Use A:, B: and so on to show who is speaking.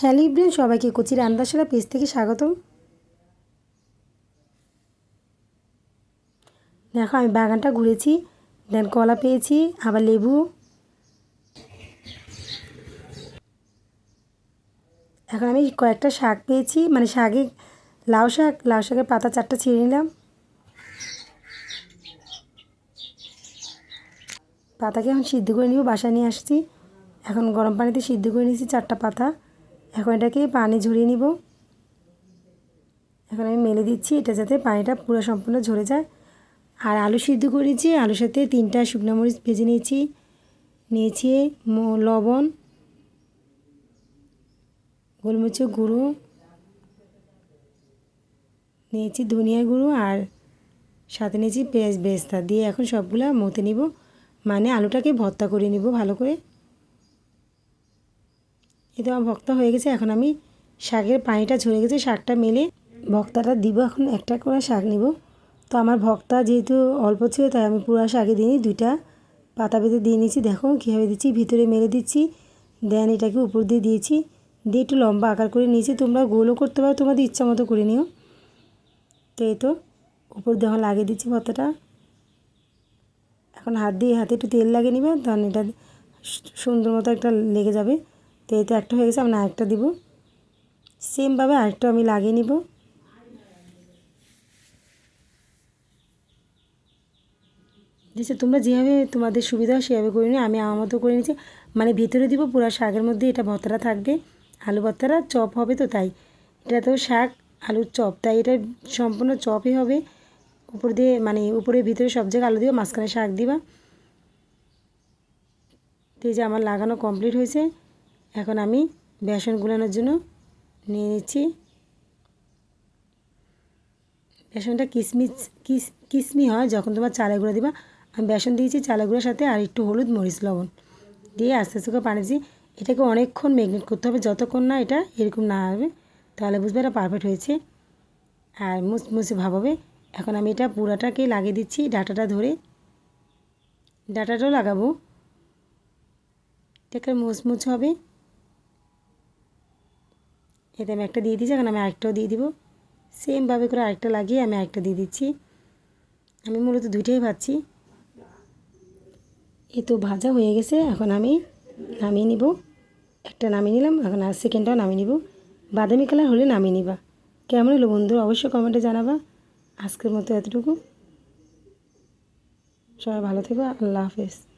A: Hello ইব্রেন সবাইকে কচি রান্দাশালা page থেকে স্বাগতম। দেখো, আমি বাগানটা ঘুরেছি, দেন কলা পেয়েছি, আবার লেবু। এখন আমি কয়েকটা শাক পেয়েছি মানে শাকে লাউ শাক, লাউ শাকের পাতা চারটা ছিঁড়ে নিলাম। পাতাকে এখন সিদ্ধ করে নিব, বাসায় নিয়ে আসছি। এখন গরম পানিতে সিদ্ধ করে নিয়েছি চারটা পাতা। এখন এটাকে পানি ঝরিয়ে নিব। এখন আমি মেলে দিচ্ছি, এটা যাতে পানিটা পুরো সম্পূর্ণ ঝরে যায়। আর আলু সিদ্ধ করেছি আলুর সাথে তিনটা শুকনো মরিচ ভেজে নিয়েছি। নিয়েছি লবণ, গোলমরিচের গুঁড়ো, নিয়েছি ধনিয়া গুঁড়ো আর সাথে নিয়েছি পেঁয়াজ বেস্তা দিয়ে এখন সবগুলো মতে নিব মানে আলুটাকে ভর্তা করে নিব ভালো করে। এ তো আমার ভক্তা হয়ে গেছে, এখন আমি শাকের পানিটা ঝরে গেছে, শাকটা মেলে ভক্তাটা দিব, এখন একটা করে শাক নিব। তো আমার ভক্তা যেহেতু অল্প ছিল, তাই আমি পুরো শাকে দিইনি দুইটা পাতা বেঁধে দিয়ে নিয়েছি। দেখো কীভাবে দিচ্ছি, ভিতরে মেলে দিচ্ছি, দেন এটাকে উপর দিয়ে দিয়েছি, দিয়ে একটু লম্বা আকার করে নিয়েছি। তোমরা গোলও করতে পারো, তোমাদের ইচ্ছা মতো করে নিও। তো এই তো, উপর দিয়ে এখন লাগিয়ে দিচ্ছি ভর্তাটা এখন হাত দিয়ে হাতে একটু তেল লাগিয়ে নিবে তখন এটা সুন্দর মতো একটা লেগে যাবে। তো তো একটা হয়ে গেছে আমি আরেকটা দিব। সেমভাবে আরেকটা আমি লাগিয়ে নিব। দিচ্ছে তোমরা যেভাবে তোমাদের সুবিধা হয় সেভাবে করে নিও, আমি আমার মতো করে নিয়েছি মানে ভিতরে দিব, পুরো শাকের মধ্যে এটা ভর্তাটা থাকবে। আলু ভর্তাটা চপ হবে তো তাই। এটা তো শাক, আলুর চপ, তাই এটা সম্পূর্ণ চপই হবে। উপর দিয়ে মানে উপরে, ভিতরে সব জায়গায় আলু দিবা, মাঝখানে শাক দিবা। তো যে আমার লাগানো কমপ্লিট হয়েছে। এখন আমি বেসন গুলানোর জন্য নিয়ে নিচ্ছি। বেসনটা কিসমিস, কিস, কিসমি হয়, যখন তোমার চালের গুঁড়ো দিবা, আমি বেসন দিয়েছি চালের গুঁড়োর সাথে আর একটু হলুদ মরিচ লবণ। দিয়ে আস্তে আস্তে করে পানি এটাকে অনেকক্ষণ ম্যাগনেট করতে হবে, যতক্ষণ না এটা এরকম না হবে, তাহলে বুঝবে এটা পারফেক্ট হয়েছে। আর মুচমুচে ভাব হবে এখন আমি এটা পুরাটাকে লাগিয়ে দিচ্ছি ডাটাটা ধরে। ডাটাটাও লাগাবো। এটাকে মুচমুচ হবে। এতে আমি একটা দিয়ে দিচ্ছি এখন আমি আরেকটাও দিয়ে দিব। সেমভাবে করে আরেকটা লাগিয়ে আমি আরেকটা দিয়ে দিচ্ছি। আমি মূলত দুইটাই ভাজছি। এ তো ভাজা হয়ে গেছে, এখন আমি নামিয়ে নিব। একটা নামিয়ে নিলাম, এখন আর সেকেন্ডটাও নামিয়ে নিব। বাদামি কালার হলে নামিয়ে নিবা। কেমন হলো বন্ধু অবশ্যই কমেন্টে জানাবা। আজকের মতো এতটুকু। সবাই ভালো থেকো, আল্লাহ হাফেজ।